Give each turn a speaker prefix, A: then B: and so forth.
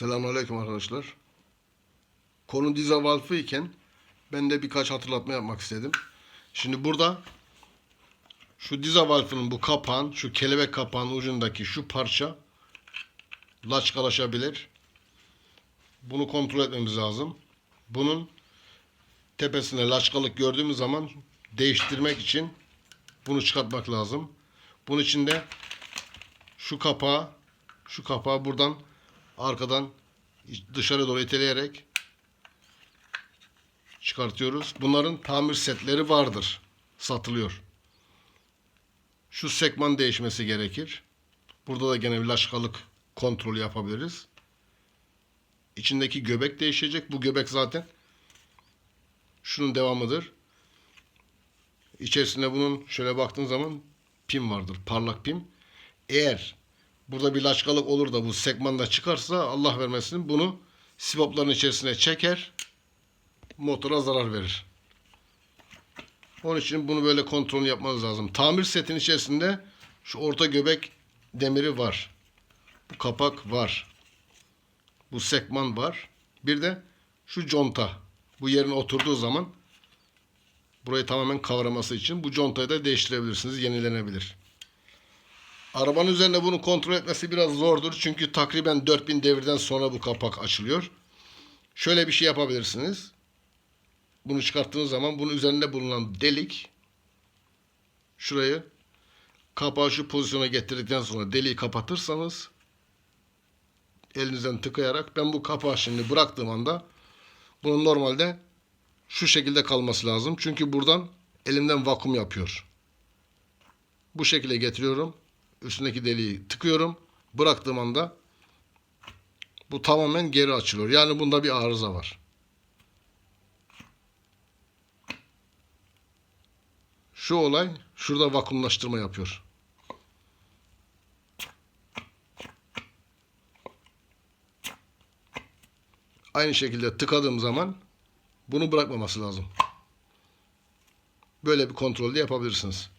A: Selamünaleyküm arkadaşlar. Konu diza valfı iken ben de birkaç hatırlatma yapmak istedim. Şimdi burada şu diza valfının bu kapağın, şu kelebek kapağın ucundaki şu parça laçkalaşabilir. Bunu kontrol etmemiz lazım. Bunun tepesine laçkalık gördüğümüz zaman değiştirmek için bunu çıkartmak lazım. Bunun için de şu kapağı şu kapağı buradan arkadan dışarı doğru iteleyerek çıkartıyoruz. Bunların tamir setleri vardır. Satılıyor. Şu sekman değişmesi gerekir. Burada da gene bir laçkalık kontrolü yapabiliriz. İçindeki göbek değişecek. Bu göbek zaten şunun devamıdır. İçerisinde bunun şöyle baktığın zaman pim vardır. Parlak pim. Eğer burada bir laçkalık olur da bu sekmanda çıkarsa Allah vermesin bunu sibopların içerisine çeker motora zarar verir. Onun için bunu böyle kontrol yapmanız lazım. Tamir setin içerisinde şu orta göbek demiri var. Bu kapak var. Bu sekman var. Bir de şu conta. Bu yerine oturduğu zaman burayı tamamen kavraması için bu contayı da değiştirebilirsiniz. Yenilenebilir. Arabanın üzerinde bunu kontrol etmesi biraz zordur. Çünkü takriben 4000 devirden sonra bu kapak açılıyor. Şöyle bir şey yapabilirsiniz. Bunu çıkarttığınız zaman bunun üzerinde bulunan delik şurayı kapağı şu pozisyona getirdikten sonra deliği kapatırsanız elinizden tıkayarak ben bu kapağı şimdi bıraktığım anda bunun normalde şu şekilde kalması lazım. Çünkü buradan elimden vakum yapıyor. Bu şekilde getiriyorum. Üstündeki deliği tıkıyorum. Bıraktığım anda bu tamamen geri açılıyor. Yani bunda bir arıza var. Şu olay şurada vakumlaştırma yapıyor. Aynı şekilde tıkadığım zaman bunu bırakmaması lazım. Böyle bir kontrol de yapabilirsiniz.